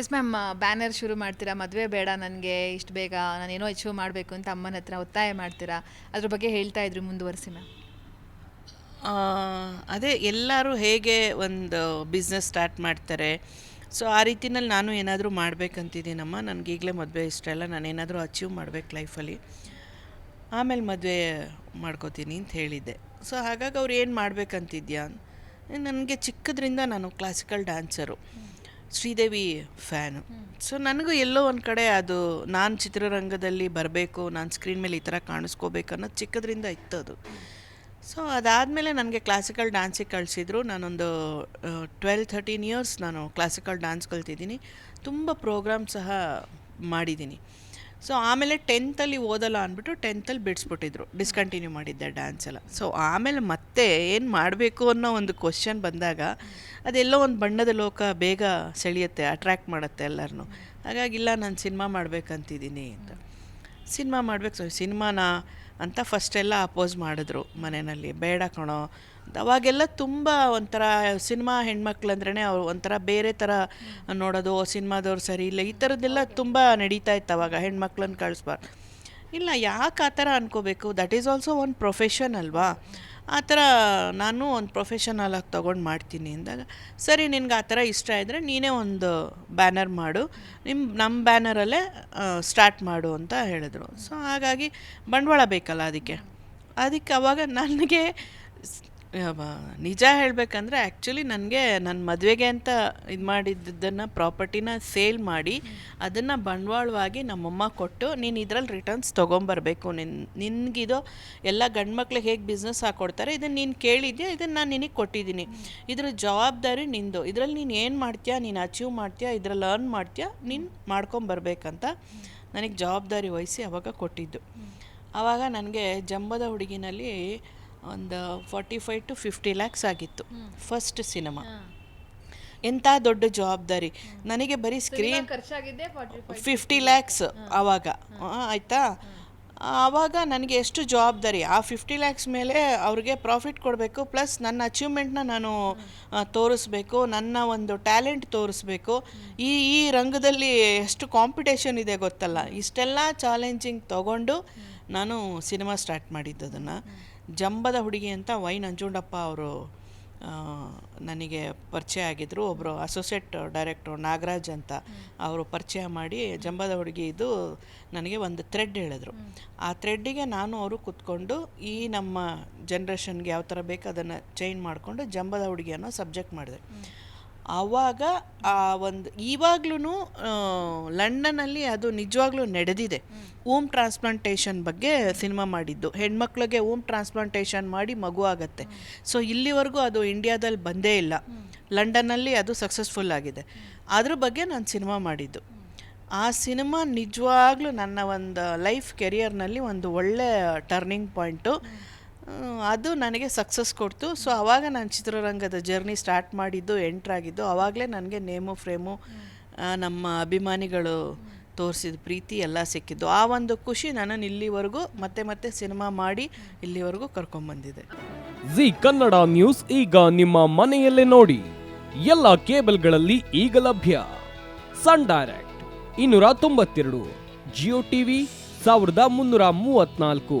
Yes ma'am banner ಶುರು ಮಾಡ್ತೀರಾ? ಮದುವೆ ಬೇಡ ನನಗೆ ಇಷ್ಟು ಬೇಗ ನಾನು ಏನೋ ಅಚೀವ್ ಮಾಡಬೇಕು ಅಂತ ಅಮ್ಮನ ಹತ್ರ ಒತ್ತಾಯ ಮಾಡ್ತೀರಾ? ಅದ್ರ ಬಗ್ಗೆ ಹೇಳ್ತಾ ಇದ್ರಿ ಮುಂದುವರಿಸಿ ಮ್ಯಾಮ್ ಅದೇ ಎಲ್ಲರೂ ಹೇಗೆ ಒಂದು ಬಿಸ್ನೆಸ್ ಸ್ಟಾರ್ಟ್ ಮಾಡ್ತಾರೆ? ಸೊ ಆ ರೀತಿನಲ್ಲಿ ನಾನು ಏನಾದರೂ ಮಾಡಬೇಕಂತಿದ್ದೀನಮ್ಮ. ನನಗೆ ಈಗಲೇ ಮದುವೆ ಇಷ್ಟ ಇಲ್ಲ. ನಾನು ಏನಾದರೂ ಅಚೀವ್ ಮಾಡ್ಬೇಕು ಲೈಫಲ್ಲಿ ಆಮೇಲೆ ಮದುವೆ ಮಾಡ್ಕೋತೀನಿ ಅಂತ ಹೇಳಿದ್ದೆ. ಸೊ ಹಾಗಾಗಿ ಅವ್ರು ಏನು ಮಾಡಬೇಕಂತಿದ್ಯಾ? ನನಗೆ ಚಿಕ್ಕದ್ರಿಂದ ನಾನು classical dancer Sridevi fan. So ನನಗೂ ಎಲ್ಲೋ ಒಂದು ಕಡೆ ಅದು ನಾನು ಚಿತ್ರರಂಗದಲ್ಲಿ ಬರಬೇಕು, ನಾನು ಸ್ಕ್ರೀನ್ ಮೇಲೆ ಈ ಥರ ಕಾಣಿಸ್ಕೋಬೇಕು ಅನ್ನೋದು ಚಿಕ್ಕದ್ರಿಂದ ಇತ್ತು ಅದು ಸೊ ಅದಾದಮೇಲೆ ನನಗೆ ಕ್ಲಾಸಿಕಲ್ ಡ್ಯಾನ್ಸಿಗೆ ಕಳಿಸಿದ್ರು. ನಾನೊಂದು ಟ್ವೆಲ್ ಥರ್ಟೀನ್ ಇಯರ್ಸ್ ನಾನು ಕ್ಲಾಸಿಕಲ್ ಡ್ಯಾನ್ಸ್ ಕಲ್ತಿದ್ದೀನಿ. ತುಂಬ ಪ್ರೋಗ್ರಾಮ್ ಸಹ ಮಾಡಿದ್ದೀನಿ. ಸೊ ಆಮೇಲೆ ಟೆಂತಲ್ಲಿ ಓದಲ್ಲ ಅಂದ್ಬಿಟ್ಟು ಟೆಂತಲ್ಲಿ ಬಿಡಿಸ್ಬಿಟ್ಟಿದ್ರು. ಡಿಸ್ಕಂಟಿನ್ಯೂ ಮಾಡಿದ್ದೆ ಡ್ಯಾನ್ಸ್ ಎಲ್ಲ. ಸೊ ಆಮೇಲೆ ಮತ್ತೆ ಏನು ಮಾಡಬೇಕು ಅನ್ನೋ ಒಂದು ಕ್ವಶನ್ ಬಂದಾಗ ಅದೆಲ್ಲೋ ಒಂದು ಬಣ್ಣದ ಲೋಕ ಬೇಗ ಸೆಳೆಯುತ್ತೆ ಅಟ್ರ್ಯಾಕ್ಟ್ ಮಾಡುತ್ತೆ ಎಲ್ಲರನ್ನೂ. ಹಾಗಾಗಿ ಇಲ್ಲ, ನಾನು ಸಿನಿಮಾ ಮಾಡಬೇಕಂತಿದ್ದೀನಿ ಅಂತ. ಸಿನಿಮಾ ಮಾಡ್ಬೇಕು. ಸಿನಿಮಾನ ಅಂತ ಫಸ್ಟೆಲ್ಲ ಅಪೋಸ್ ಮಾಡಿದ್ರು ಮನೆಯಲ್ಲಿ. ಬೇಡ ಕಣೋ. ಅವಾಗೆಲ್ಲ ತುಂಬ ಒಂಥರ ಸಿನಿಮಾ ಹೆಣ್ಮಕ್ಳು ಅಂದ್ರೇ ಅವ್ರು ಒಂಥರ ಬೇರೆ ಥರ ನೋಡೋದು ಸಿನಿಮಾದವ್ರು ಸರಿ ಇಲ್ಲ. ಈ ಥರದ್ದೆಲ್ಲ ತುಂಬ ನಡೀತಾ ಇತ್ತು ಅವಾಗ. ಹೆಣ್ಮಕ್ಳನ್ನ ಕಳಿಸ್ಬಾರ್ದು. ಇಲ್ಲ, ಯಾಕೆ ಆ ಥರ ಅನ್ಕೋಬೇಕು? ದಟ್ ಈಸ್ ಆಲ್ಸೋ ಒಂದು ಪ್ರೊಫೆಷನ್ ಅಲ್ವಾ? ಆ ಥರ ನಾನು ಒಂದು ಪ್ರೊಫೆಷನಲ್ ಆಗಿ ತೊಗೊಂಡು ಮಾಡ್ತೀನಿ ಅಂದಾಗ, ಸರಿ, ನಿನಗೆ ಆ ಥರ ಇಷ್ಟ ಇದ್ದರೆ ನೀನೇ ಒಂದು ಬ್ಯಾನರ್ ಮಾಡು. ನಿಮ್ಮ ನಮ್ಮ ಬ್ಯಾನರಲ್ಲೇ ಸ್ಟಾರ್ಟ್ ಮಾಡು ಅಂತ ಹೇಳಿದ್ರು. ಸೊ ಹಾಗಾಗಿ ಬಂಡವಾಳ ಬೇಕಲ್ಲ ಅದಕ್ಕೆ. ಅದಕ್ಕೆ ಅವಾಗ ನನಗೆ ನಿಜ ಹೇಳಬೇಕಂದ್ರೆ ಆ್ಯಕ್ಚುಲಿ ನನಗೆ ನನ್ನ ಮದುವೆಗೆ ಅಂತ ಇದು ಮಾಡಿದ್ದನ್ನು ಪ್ರಾಪರ್ಟಿನ ಸೇಲ್ ಮಾಡಿ ಅದನ್ನು ಬಂಡವಾಳವಾಗಿ ನಮ್ಮಮ್ಮ ಕೊಟ್ಟು ನೀನು ಇದರಲ್ಲಿ ರಿಟರ್ನ್ಸ್ ತೊಗೊಂಬರ್ಬೇಕು. ನಿನ್, ನಿನಗಿದು ಎಲ್ಲ ಗಂಡು ಮಕ್ಳಿಗೆ ಹೇಗೆ ಬಿಸ್ನೆಸ್ ಹಾಕ್ಕೊಡ್ತಾರೆ ಇದನ್ನು ನೀನು ಕೇಳಿದ್ಯಾ ಇದನ್ನು ನಾನು ನಿನಗೆ ಕೊಟ್ಟಿದ್ದೀನಿ. ಇದ್ರ ಜವಾಬ್ದಾರಿ ನಿಂದು. ಇದರಲ್ಲಿ ನೀನು ಏನು ಮಾಡ್ತೀಯಾ, ನೀನು ಅಚೀವ್ ಮಾಡ್ತೀಯಾ, ಇದ್ರಲ್ಲಿ ಅರ್ನ್ ಮಾಡ್ತೀಯಾ, ನೀನು ಮಾಡ್ಕೊಂಬರ್ಬೇಕಂತ ನನಗೆ ಜವಾಬ್ದಾರಿ ವಹಿಸಿ ಅವಾಗ ಕೊಟ್ಟಿದ್ದು. ಆವಾಗ ನನಗೆ ಜಂಬದ ಹುಡುಗಿನಲ್ಲಿ ಒಂದು forty five to fifty lakhs ಆಗಿತ್ತು ಫಸ್ಟ್ ಸಿನಿಮಾ ಎಂಥ ದೊಡ್ಡ ಜವಾಬ್ದಾರಿ? ನನಗೆ ಬರೀ ಸ್ಕ್ರೀನ್ ಫಿಫ್ಟಿ ಲ್ಯಾಕ್ಸ್ ಆವಾಗ ಆಯ್ತಾ? ಆವಾಗ ನನಗೆ ಎಷ್ಟು ಜವಾಬ್ದಾರಿ? ಆ ಫಿಫ್ಟಿ ಲ್ಯಾಕ್ಸ್ ಮೇಲೆ ಅವ್ರಿಗೆ ಪ್ರಾಫಿಟ್ ಕೊಡಬೇಕು ಪ್ಲಸ್ ನನ್ನ ಅಚೀವ್ಮೆಂಟ್ನ ನಾನು ತೋರಿಸ್ಬೇಕು, ನನ್ನ ಒಂದು ಟ್ಯಾಲೆಂಟ್ ತೋರಿಸ್ಬೇಕು. ಈ ಈ ರಂಗದಲ್ಲಿ ಎಷ್ಟು ಕಾಂಪಿಟೇಷನ್ ಇದೆ ಗೊತ್ತಲ್ಲ? ಇಷ್ಟೆಲ್ಲ ಚಾಲೆಂಜಿಂಗ್ ತಗೊಂಡು ನಾನು ಸಿನಿಮಾ ಸ್ಟಾರ್ಟ್ ಮಾಡಿದ್ದು ಅದನ್ನು ಜಂಬದ ಹುಡುಗಿ ಅಂತ ವೈ ನಂಜುಂಡಪ್ಪ ಅವರು ನನಗೆ ಪರಿಚಯ ಆಗಿದ್ದರು ಒಬ್ಬರು ಅಸೋಸಿಯೇಟ್ ಡೈರೆಕ್ಟ್ರು ನಾಗರಾಜ್ ಅಂತ. ಅವರು ಪರಿಚಯ ಮಾಡಿ ಜಂಬದ ಹುಡುಗಿ ಇದು ನನಗೆ ಒಂದು ಥ್ರೆಡ್ ಹೇಳಿದ್ರು. ಆ ಥ್ರೆಡ್ಡಿಗೆ ನಾನು ಅವರು ಕೂತ್ಕೊಂಡು ಈ ನಮ್ಮ ಜನ್ರೇಷನ್ಗೆ ಯಾವ ಥರ ಬೇಕು ಅದನ್ನು ಚೇಂಜ್ ಮಾಡಿಕೊಂಡು ಜಂಬದ ಹುಡುಗಿ ಅನ್ನೋ ಸಬ್ಜೆಕ್ಟ್ ಮಾಡಿದೆ. ಆವಾಗ ಆ ಒಂದು ಇವಾಗ್ಲೂ ಲಂಡನಲ್ಲಿ ಅದು ನಿಜವಾಗ್ಲೂ ನಡೆದಿದೆ. ಓಮ್ ಟ್ರಾನ್ಸ್ಪ್ಲಾಂಟೇಷನ್ ಬಗ್ಗೆ ಸಿನಿಮಾ ಮಾಡಿದ್ದು. ಹೆಣ್ಮಕ್ಳಿಗೆ ಓಮ್ ಟ್ರಾನ್ಸ್ಪ್ಲಾಂಟೇಷನ್ ಮಾಡಿ ಮಗು ಆಗತ್ತೆ. ಸೊ ಇಲ್ಲಿವರೆಗೂ ಅದು ಇಂಡಿಯಾದಲ್ಲಿ ಬಂದೇ ಇಲ್ಲ. ಲಂಡನ್ನಲ್ಲಿ ಅದು ಸಕ್ಸಸ್ಫುಲ್ ಆಗಿದೆ. ಅದ್ರ ಬಗ್ಗೆ ನಾನು ಸಿನಿಮಾ ಮಾಡಿದ್ದು. ಆ ಸಿನಿಮಾ ನಿಜವಾಗ್ಲೂ ನನ್ನ ಒಂದು ಲೈಫ್ ಕೆರಿಯರ್ನಲ್ಲಿ ಒಂದು ಒಳ್ಳೆ ಟರ್ನಿಂಗ್ ಪಾಯಿಂಟು. ಅದು ನನಗೆ ಸಕ್ಸಸ್ ಕೊಡ್ತು. ಸೊ ಆವಾಗ ನಾನು ಚಿತ್ರರಂಗದ ಜರ್ನಿ ಸ್ಟಾರ್ಟ್ ಮಾಡಿದ್ದು ಎಂಟ್ರಾಗಿದ್ದು ಆವಾಗಲೇ ನನಗೆ ನೇಮು ಫ್ರೇಮು ನಮ್ಮ ಅಭಿಮಾನಿಗಳು ತೋರಿಸಿದ ಪ್ರೀತಿ ಎಲ್ಲ ಸಿಕ್ಕಿದ್ದು. ಆ ಒಂದು ಖುಷಿ ನನ್ನನ್ನು ಇಲ್ಲಿವರೆಗೂ ಮತ್ತೆ ಮತ್ತೆ ಸಿನಿಮಾ ಮಾಡಿ ಇಲ್ಲಿವರೆಗೂ ಕರ್ಕೊಂಬಂದಿದೆ. ಜಿ ಕನ್ನಡ ನ್ಯೂಸ್ ಈಗ ನಿಮ್ಮ ಮನೆಯಲ್ಲೇ ನೋಡಿ. ಎಲ್ಲ ಕೇಬಲ್ಗಳಲ್ಲಿ ಈಗ ಲಭ್ಯ. ಸನ್ ಡೈರೆಕ್ಟ್, ಇನ್ನೂರ ತೊಂಬತ್ತೆರಡು ಜಿಯೋ ಟಿವಿ ಸಾವಿರದ ಮುನ್ನೂರ ಮೂವತ್ನಾಲ್ಕು